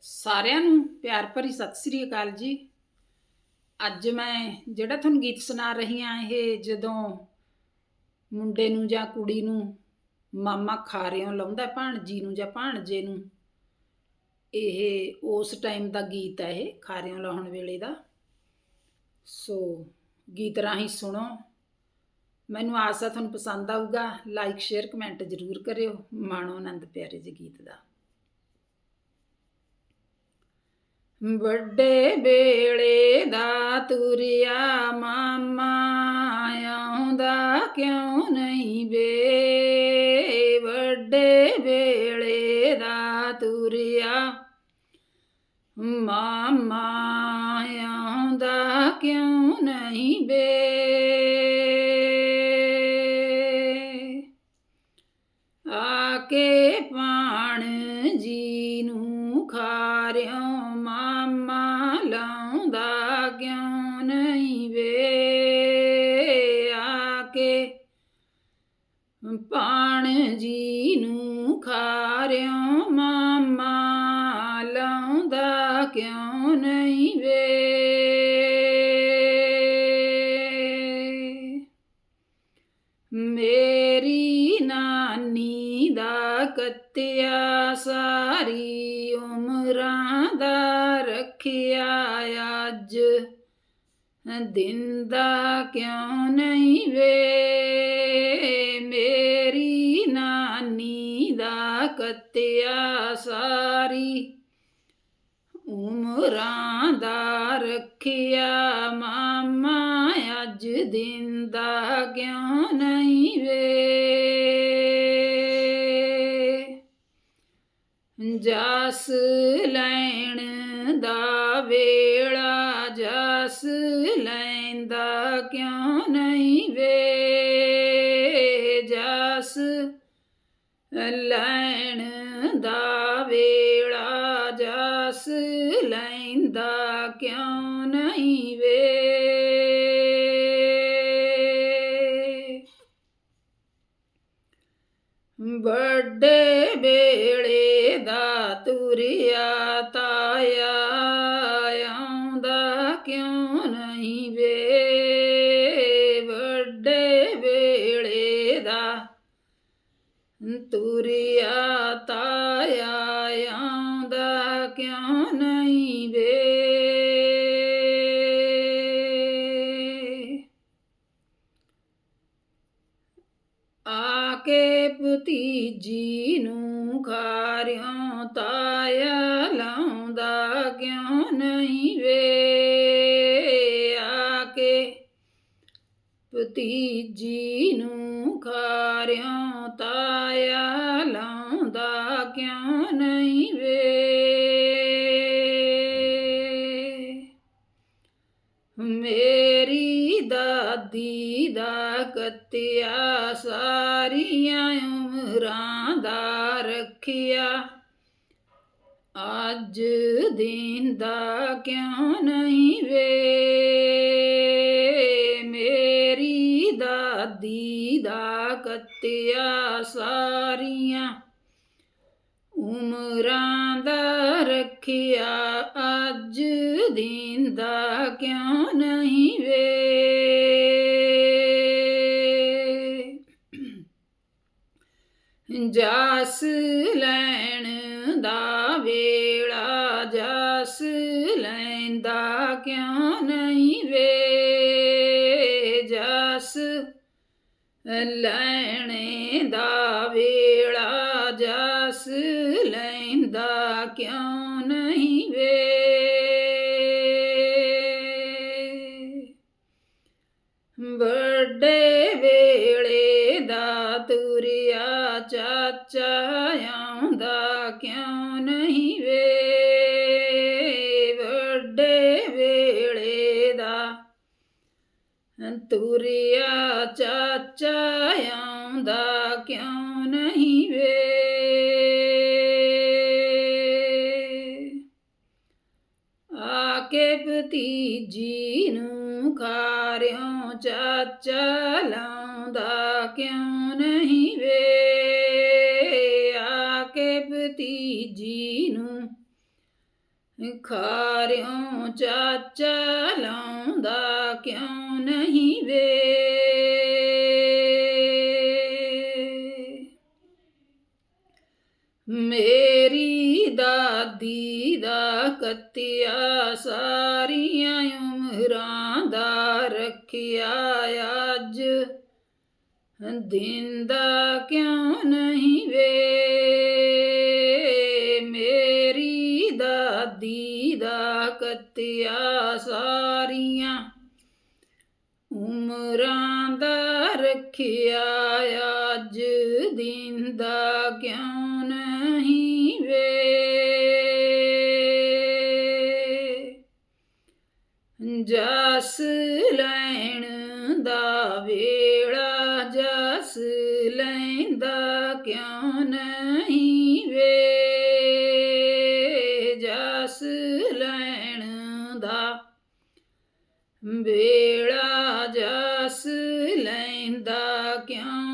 ਸਾਰਿਆਂ ਨੂੰ ਪਿਆਰ ਭਰੀ ਸਤਿ ਸ੍ਰੀ ਅਕਾਲ ਜੀ। ਅੱਜ ਮੈਂ ਜਿਹੜਾ ਤੁਹਾਨੂੰ ਗੀਤ ਸੁਣਾ ਰਹੀ ਹਾਂ, ਇਹ ਜਦੋਂ ਮੁੰਡੇ ਨੂੰ ਜਾਂ ਕੁੜੀ ਨੂੰ ਮਾਮਾ ਖਾਰਿਓਂ ਲਾਉਂਦਾ ਭਾਣਜੀ ਨੂੰ ਜਾਂ ਭਾਣਜੇ ਨੂੰ, ਇਹ ਉਸ ਟਾਈਮ ਦਾ ਗੀਤ ਹੈ ਇਹ, ਖਾਰਿਓਂ ਲਾਉਣ ਵੇਲੇ ਦਾ। ਸੋ ਗੀਤ ਰਾਹੀਂ ਸੁਣੋ। ਮੈਨੂੰ ਆਸ ਹੈ ਤੁਹਾਨੂੰ ਪਸੰਦ ਆਊਗਾ। ਲਾਈਕ ਸ਼ੇਅਰ ਕਮੈਂਟ ਜ਼ਰੂਰ ਕਰਿਓ। ਮਾਣੋ ਆਨੰਦ ਪਿਆਰੇ ਜੀ ਗੀਤ ਦਾ। ਵੱਡੇ ਵੇਲੇ ਦਾ ਤੁਰਿਆ ਮਾਮਾ ਆਉਂਦਾ ਕਿਉਂ ਨਹੀਂ ਵੇ ਵੱਡੇ ਵੇਲੇ ਦਾ ਤੁਰਿਆ ਮਾਮਾ ਆਉਂਦਾ ਕਿਉਂ ਨਹੀਂ ਵੇ ਆ ਕੇ ਪਾਣ ਜੀ ਨੂੰ ਖਾਰਿਓ ਜੀ ਨੂੰ ਖਾਰਿਓ ਮਾਮਾ ਲਾਉਂਦਾ ਕਿਉਂ ਨਹੀਂ ਵੇ? ਮੇਰੀ ਨਾਨੀ ਦਾ ਕੱਤਿਆ ਸਾਰੀ ਉਮਰਾਂ ਦਾ ਰੱਖਿਆ ਅੱਜ। ਦਿਨ ਦਾ ਕਿਉਂ ਨਹੀਂ ਵੇ? ਮੇਰੀ ਨਾਨੀ ਦਾ ਕੱਤਿਆ ਸਾਰੀ ਉਮਰਾਂ ਦਾ ਰੱਖਿਆ। ਮਾਮਾ ਅੱਜ ਦਿਨ ਦਾ ਕਿਉਂ ਨਹੀਂ ਵੇ? ਜਸ ਲੈਣ ਦਾ ਵੇਲਾ, ਜਸ ਲੈਂਦਾ ਕਿਉਂ ਨਹੀਂ ਵੇ? ਜਸ ਲੈਣ ਦਾ ਵੇਲਾ, ਜਸ ਲੈਂਦਾ ਕਿਉਂ ਨਹੀਂ ਵੇ? ਵੱਡੇ ਵੇਲੇ ਦਾ ਤੁਰਿਆ ਤਾਇਆ, ਆਉਂਦਾ ਕਿਉਂ ਨਹੀਂ ਵੇ? ਵੱਡੇ ਵੇਲੇ ਦਾ ਤੁਰਿਆ ਤਾਇਆ, ਆਉਂਦਾ ਕਿਉਂ ਨਹੀਂ ਵੇ? ਨੂੰ ਖਾਰਿਓ ਤਾਇਆ ਲਾਉਂਦਾ ਕਿਉਂ ਨਹੀਂ ਵੇ? ਆ ਕੇ ਭਤੀਜੀ ਨੂੰ ਖਾਰਿਓ ਤਾਇਆ ਲਾਉਂਦਾ ਕਿਉਂ ਨਹੀਂ ਵੇ? ਮੇਰੀ ਦਾਦੀ ਦਾ ਕੱਤਿਆ ਸਾਰੀਆਂ ਉਮਰਾਂ ਦਾ ਰੱਖਿਆ। ਅੱਜ ਦਿਨ ਦਾ ਕਿਉਂ ਨਹੀਂ ਵੇ? ਮੇਰੀ ਦਾਦੀ ਦਾ ਕੱਤਿਆ ਸਾਰੀਆਂ। ਉਮਰਾਂ ਦਾ ਰੱਖਿਆ। ਅੱਜ ਦਿਨ ਦਾ ਕਿਉਂ ਨਹੀਂ ਵੇ? ਜਸ ਲੈਣ ਦਾ ਵੇਲਾ, ਜਸ ਲੈਂਦਾ ਕਿਉਂ ਨਹੀਂ ਵੇ? ਜਸ ਲੈਣੇ ਦਾ ਵੇਲਾ, ਜਸ ਲੈਂਦਾ ਕਿਉਂ ਨਹੀਂ ਵੇ? ਵੱਡੇ ਵੇਲੇ ਦਾ ਤੁਰਿਆ ਚਾਚਾ ਆਉਂਦਾ ਕਿਉਂ ਨਹੀਂ ਵੇ? ਵੱਡੇ ਵੇਲੇ ਦਾ ਤੁਰਿਆ ਚਾਚਾ ਆਉਂਦਾ ਕਿਉਂ ਨਹੀਂ ਵੇ? ਆ ਕੇ ਭਤੀਜੀ ਨੂੰ ਖਾਰਿਓ ਚਾਚਾ ਲਾਉਂਦਾ ਕਿਉਂ ਨਹੀਂ ਵੇ? ਆ ਕੇ ਭਤੀਜੀ ਨੂੰ ਖਾਰਿਓ ਚਾਚਾ ਲਾਉਂਦਾ ਕਿਉਂ ਨਹੀਂ ਵੇ? ਮੇਰੀ ਦਾਦੀ ਦਾ ਕੱਤਿਆ ਸਾਰੀਆਂ ਉਮਰਾਂ ਦਾ ਰੱਖਿਆ ਅੱਜ। ਦਿੰਦਾ ਕਿਉਂ ਨਹੀਂ ਵੇ? ਮੇਰੀ ਦਾਦੀ ਦਾ ਕੱਤਿਆ ਸਾਰੀਆਂ ਉਮਰਾਂ ਦਾ ਰੱਖਿਆ ਅੱਜ ਦਿੰਦਾ ਕਿਉਂ ਨਹੀਂ ਵੇ? ਜਸ ਲੈਣ ਦਾ ਵੇਲਾ ਲੈਂਦਾ ਕਿਉਂ ਨਹੀਂ ਵੇ? ਜਸ ਲੈਣ ਦਾ ਵੇਲਾ ਜਸ ਲੈਂਦਾ ਕਿਉਂ